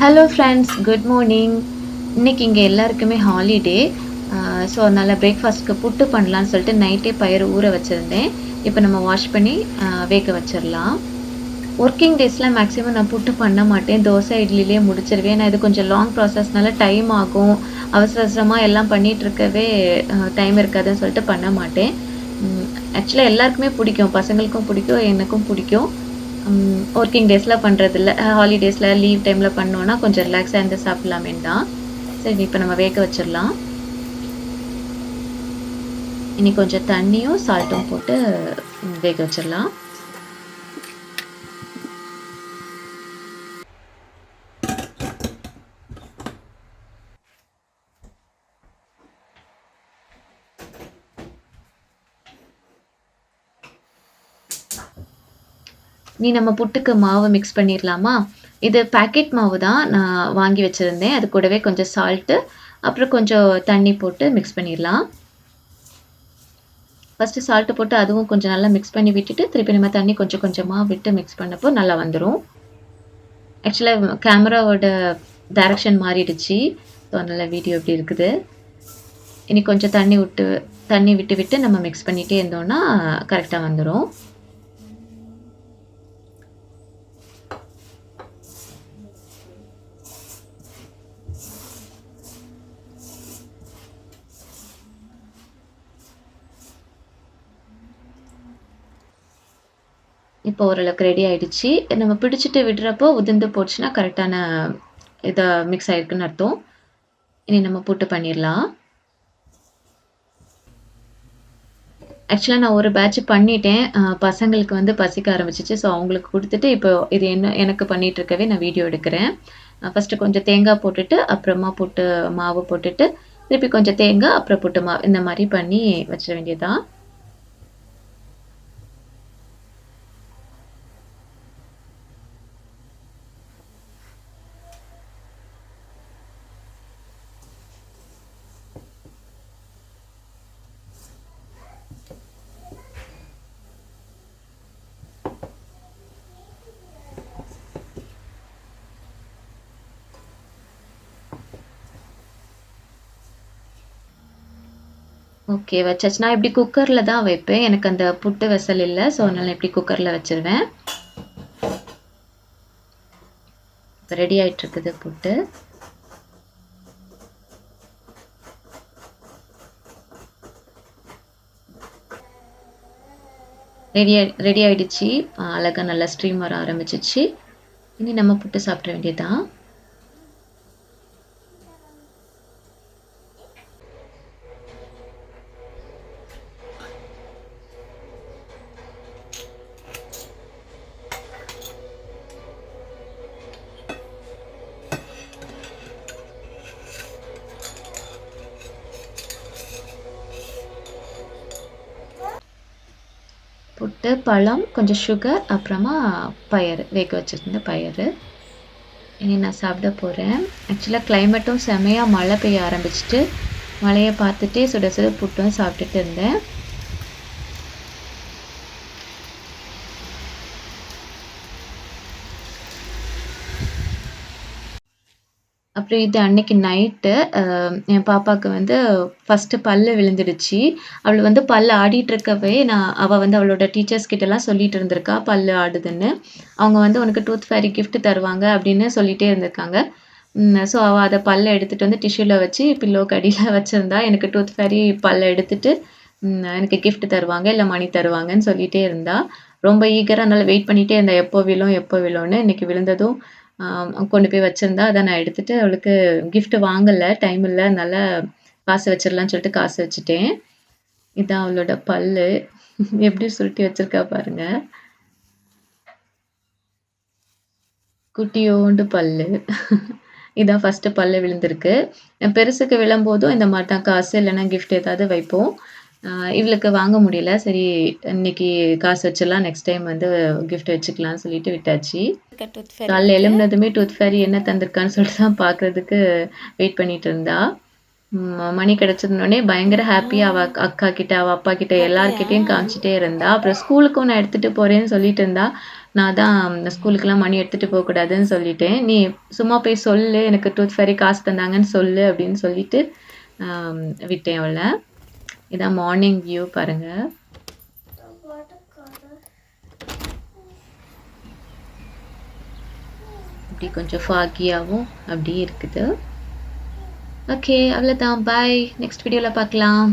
Hello friends good morning இன்னைக்கு இங்கே எல்லாருக்குமே ஹாலிடே ஸோ அதனால் பிரேக்ஃபாஸ்ட்டுக்கு புட்டு பண்ணலான்னு சொல்லிட்டு நைட்டே பயிர் ஊற வச்சுருந்தேன். இப்போ நம்ம வாஷ் பண்ணி வேக வச்சிடலாம். ஒர்க்கிங் டேஸில் மேக்ஸிமம் நான் புட்டு பண்ண மாட்டேன். தோசை இட்லிலே முடிச்சிருவேன். ஏன்னா இது கொஞ்சம் லாங் ப்ராசஸ்னால டைம் ஆகும். அவசர அவசரமாக எல்லாம் பண்ணிகிட்டு இருக்கவே டைம் இருக்காதுன்னு சொல்லிட்டு பண்ண மாட்டேன். ஆக்சுவலாக எல்லாருக்குமே பிடிக்கும். பசங்களுக்கும் பிடிக்கும் எனக்கும் பிடிக்கும். ஒர்க்கிங் டேஸில் பண்ணுறதில்ல ஹாலிடேஸில் லீவ் டைமில் பண்ணோன்னா கொஞ்சம் ரிலாக்ஸாக இருந்து சாப்பிட்லாமே தான். சரி இப்போ நம்ம வேக வச்சிடலாம். இனி கொஞ்சம் தண்ணியும் சால்ட்டும் போட்டு வேக வச்சிடலாம். நீ நம்ம புட்டுக்கு மாவு மிக்ஸ் பண்ணிடலாமா இது பேக்கெட் மாவு தான் நான் வாங்கி வச்சுருந்தேன். அது கூடவே கொஞ்சம் சால்ட்டு அப்புறம் கொஞ்சம் தண்ணி போட்டு மிக்ஸ் பண்ணிடலாம் ஃபஸ்ட்டு சால்ட்டு போட்டு அதுவும் கொஞ்சம் நல்லா மிக்ஸ் பண்ணி விட்டுட்டு திருப்பி நம்ம தண்ணி கொஞ்சம் கொஞ்சமாக விட்டு மிக்ஸ் பண்ணப்போ நல்லா வந்துடும் ஆக்சுவலாக கேமராவோட டைரக்ஷன் மாறிடுச்சு. ஸோ அதனால் வீடியோ இப்படி இருக்குது. இனி கொஞ்சம் தண்ணி விட்டு தண்ணி விட்டு விட்டு நம்ம மிக்ஸ் பண்ணிகிட்டே இருந்தோம்னா கரெக்டாக வந்துடும் இப்போ ஓரளவுக்கு ரெடி ஆகிடுச்சு நம்ம பிடிச்சிட்டு விடுறப்போ உதிர்ந்து போச்சுன்னா கரெக்டான இதை மிக்ஸ் ஆகிருக்குன்னு அர்த்தம். இனி நம்ம புட்டு பண்ணிடலாம். ஆக்சுவலாக நான் ஒரு பேட்ச் பண்ணிட்டேன். பசங்களுக்கு வந்து பசிக்க ஆரம்பிச்சிச்சு. ஸோ அவங்களுக்கு கொடுத்துட்டு இப்போ இது என்ன எனக்கு பண்ணிகிட்டு இருக்கவே நான் வீடியோ எடுக்கிறேன். ஃபஸ்ட்டு கொஞ்சம் தேங்காய் போட்டுட்டு அப்புறமா புட்டு மாவு போட்டுட்டு திருப்பி கொஞ்சம் தேங்காய் அப்புறம் புட்டு மாவு இந்த மாதிரி பண்ணி வச்சிட வேண்டியதுதான். ஓகே வச்சாச்சு. நான் இப்படி குக்கரில் தான் வைப்பேன். எனக்கு அந்த புட்டு வெசல் இல்லை ஸோ அதனால் இப்படி குக்கரில் வச்சிருவேன். இப்போ ரெடி ஆகிட்டுருக்குது புட்டு. ரெடி ரெடி ஆகிடுச்சி அழகாக நல்லா ஸ்ட்ரீம் வர ஆரம்பிச்சிச்சு. இனி நம்ம புட்டு சாப்பிட வேண்டியதுதான். புட்டு பழம் கொஞ்சம் சுகர் அப்புறமா பயிர் வேக வச்சுருந்த பயிர் இனி நான் சாப்பிட போகிறேன் ஆக்சுவலாக கிளைமேட்டும் செமையாக மழை பெய்ய ஆரம்பிச்சிட்டு மழையை பார்த்துட்டே சுட சுட புட்டும் சாப்பிட்டுட்டு இருந்தேன். அப்புறம் இது அன்னைக்கு நைட்டு என் பாப்பாவுக்கு வந்து ஃபஸ்ட்டு பல்லு விழுந்துடுச்சு. அவள் வந்து பல்லு ஆடிட்டுருக்கவே நான் அவள் வந்து அவளோட டீச்சர்ஸ் கிட்டலாம் சொல்லிட்டு இருந்திருக்கா பல்லு ஆடுதுன்னு. அவங்க வந்து உனக்கு டூத் ஃபேரி கிஃப்ட் தருவாங்க அப்படின்னு சொல்லிகிட்டே இருந்திருக்காங்க. ஸோ அவள் அதை பல்லை எடுத்துகிட்டு வந்து டிஷ்யூவில் வச்சு பில்லோக்கு அடியில் வச்சுருந்தா எனக்கு டூத் ஃபேரி பல்லை எடுத்துட்டு எனக்கு கிஃப்ட் தருவாங்க இல்லை மணி தருவாங்கன்னு சொல்லிகிட்டே இருந்தா. ரொம்ப ஈகராக அதனால் வெயிட் பண்ணிகிட்டே இருந்தேன் எப்போ விழும் எப்போ விழும்னு. இன்றைக்கி விழுந்ததும் கொண்டு போய் வச்சிருந்தா அதை நான் எடுத்துட்டு அவளுக்கு கிஃப்ட் வாங்கல டைம் இல்லை அதனால காசு வச்சிடலாம்னு சொல்லிட்டு காசு வச்சுட்டேன். இதான் அவளோட பல்லு. எப்படி சுருட்டி வச்சிருக்கா பாருங்க. குட்டியோண்டு பல்லு. இதான் ஃபஸ்ட்டு பல்லு விழுந்திருக்கு. பெருசுக்கு விழும்போதும் இந்த மாதிரி தான் காசு இல்லைன்னா கிஃப்ட் ஏதாவது வைப்போம். இவளுக்கு வாங்க முடியல. சரி இன்னைக்கு காசு வச்சிடலாம். நெக்ஸ்ட் டைம் வந்து gift வச்சுக்கலாம்னு சொல்லிட்டு விட்டாச்சு. காலைல எழும்புனதுமே டூத் ஃபேரி என்ன தந்திருக்கான்னு சொல்லிட்டு தான் பார்க்கறதுக்கு வெயிட் பண்ணிட்டு இருந்தா. மணி கிடைச்சதுனோடனே பயங்கர ஹாப்பியா அவ அக்- அக்கா கிட்ட அவ அப்பா கிட்ட எல்லார்கிட்டயும் காமிச்சிட்டே இருந்தா. அப்புறம் ஸ்கூலுக்கும் நான் எடுத்துட்டு போறேன்னு சொல்லிட்டு இருந்தா. நான் தான் ஸ்கூலுக்குலாம் மணி எடுத்துட்டு போகக்கூடாதுன்னு சொல்லிட்டேன். "நீ சும்மா போய் சொல்லு, எனக்கு டூத் ஃபேரி காசு தந்தாங்கன்னு சொல்லு" அப்படின்னு சொல்லிட்டு விட்டேன் அவள. இதான் மார்னிங் வியூ பாருங்க. இப்படி கொஞ்சம் ஃபாகியாவும் அப்படியே இருக்குது. ஓகே அவ்வளோதான். பாய். நெக்ஸ்ட் வீடியோல பார்க்கலாம்.